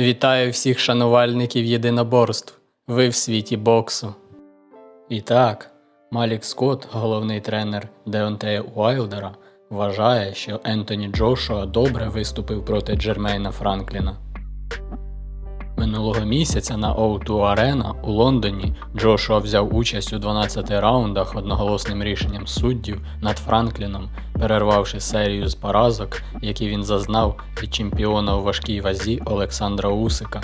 Вітаю всіх шанувальників єдиноборств. Ви в світі боксу. І так, Малік Скотт, головний тренер Деонтея Уайлдера, вважає, що Ентоні Джошуа добре виступив проти Джермейна Франкліна. Минулого місяця на O2 Arena у Лондоні Джошуа взяв участь у 12 раундах одноголосним рішенням суддів над Франкліном, перервавши серію з поразок, які він зазнав від чемпіона у важкій вазі Олександра Усика.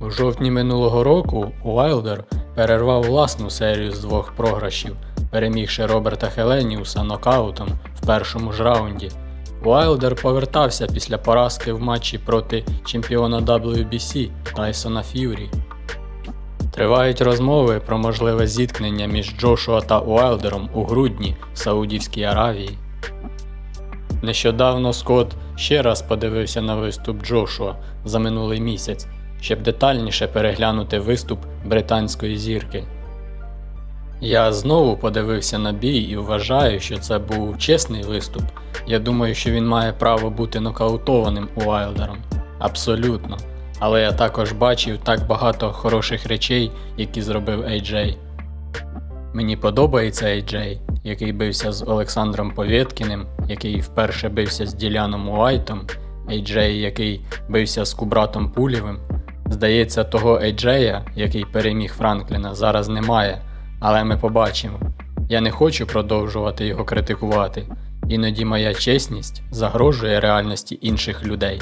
У жовтні минулого року Уайлдер перервав власну серію з двох програшів, перемігши Роберта Хеленіуса нокаутом в першому ж раунді. Уайлдер повертався після поразки в матчі проти чемпіона WBC Тайсона Ф'юрі. Тривають розмови про можливе зіткнення між Джошуа та Уайлдером у грудні в Саудівській Аравії. Нещодавно Скотт ще раз подивився на виступ Джошуа за минулий місяць, щоб детальніше переглянути виступ британської зірки. Я знову подивився на бій і вважаю, що це був чесний виступ. Я думаю, що він має право бути нокаутованим Уайлдером. Абсолютно. Але я також бачив так багато хороших речей, які зробив AJ. Мені подобається AJ, який бився з Олександром Повєткіним, який вперше бився з Діляном Уайтом, AJ, який бився з Кубратом Пулєвим. Здається, того AJ, який переміг Франкліна, зараз немає, але ми побачимо. Я не хочу продовжувати його критикувати. Іноді моя чесність загрожує реальності інших людей.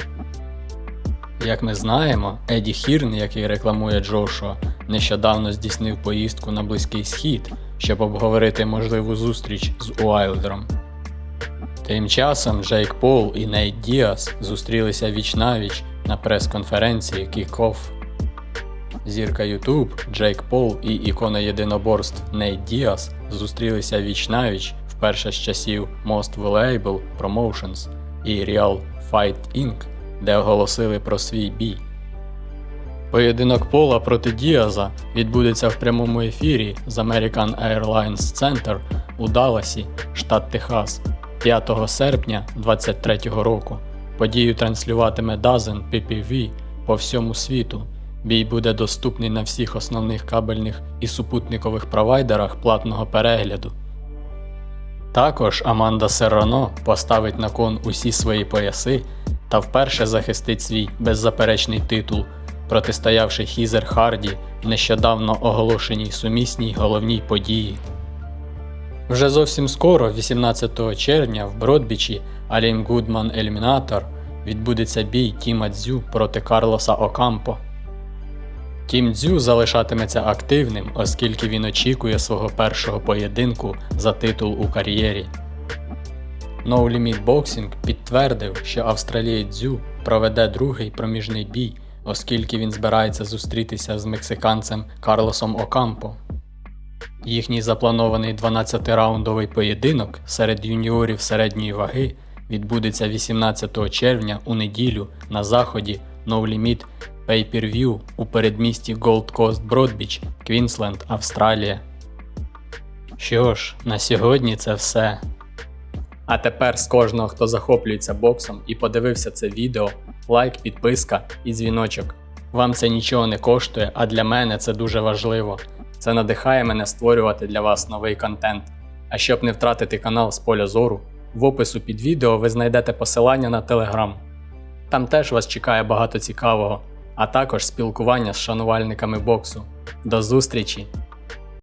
Як ми знаємо, Еді Хірн, який рекламує Джошуа, нещодавно здійснив поїздку на Близький Схід, щоб обговорити можливу зустріч з Уайлдером. Тим часом Джейк Пол і Нейт Діас зустрілися віч-навіч на прес-конференції Kick-Off. Зірка YouTube Джейк Пол і ікона єдиноборств Нейт Діас зустрілися віч-навіч вперше з часів Most Valuable Promotions і Real Fight Inc., де оголосили про свій бій. Поєдинок Пола проти Діаза відбудеться в прямому ефірі з American Airlines Center у Далласі, штат Техас, 5 серпня 2023 року. Подію транслюватиме Dazen PPV по всьому світу. Бій буде доступний на всіх основних кабельних і супутникових провайдерах платного перегляду. Також Аманда Серрано поставить на кон усі свої пояси та вперше захистить свій беззаперечний титул, протистоявши Хізер Харді в нещодавно оголошеній сумісній головній події. Вже зовсім скоро, 18 червня, в Бродбічі Алім Гудман Елімінатор відбудеться бій Тіма Дзю проти Карлоса Окампо. Тім Дзю залишатиметься активним, оскільки він очікує свого першого поєдинку за титул у кар'єрі. No Limit Boxing підтвердив, що австралієць Дзю проведе другий проміжний бій, оскільки він збирається зустрітися з мексиканцем Карлосом Окампо. Їхній запланований 12-раундовий поєдинок серед юніорів середньої ваги відбудеться 18 червня у неділю на заході No Limit Pay-Per-View у передмісті Gold Coast Broadbeach, Квінсленд, Австралія. Що ж, на сьогодні це все. А тепер з кожного, хто захоплюється боксом і подивився це відео, лайк, підписка і дзвіночок. Вам це нічого не коштує, а для мене це дуже важливо. Це надихає мене створювати для вас новий контент. А щоб не втратити канал з поля зору, в опису під відео ви знайдете посилання на Telegram. Там теж вас чекає багато цікавого, а також спілкування з шанувальниками боксу. До зустрічі!